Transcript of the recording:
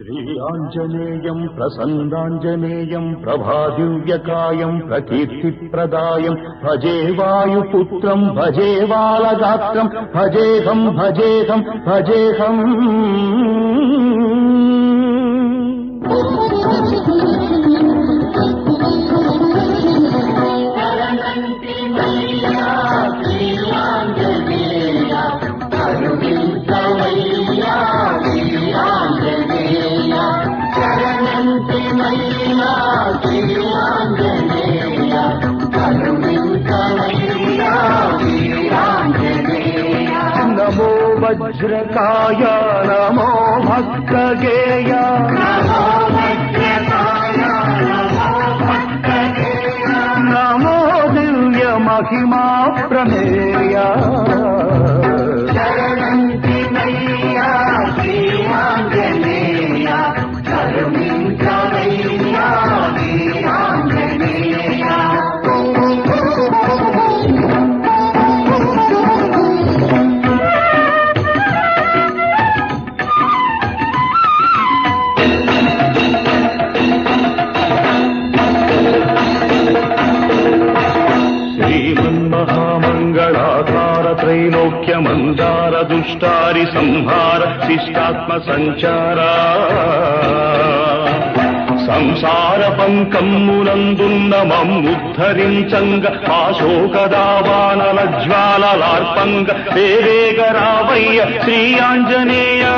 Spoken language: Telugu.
శ్రీరాంజనేయం ప్రసన్నాంజనేయం ప్రభాదివ్యకాయం ప్రకీర్తిప్రదాయం భజే వాయుపుత్రం భజే బాలగాత్రం భజేహం భజేహం భజేహం నమో వజ్రకాయ నమో భక్తగేయ. నమో దివ్య మహిమా ప్రమేయ. శ్రీమన్మహామంగళాకార త్రైలోక్య మందార దుష్టారి సంహార శిష్టాత్మ సంచారా సంసార పంకమ్మునందున్న మమ్ముద్ధరించంగ పాశోకదావానల జ్వాలలార్పంగ వేవేగరావయ్య శ్రీ ఆంజనేయా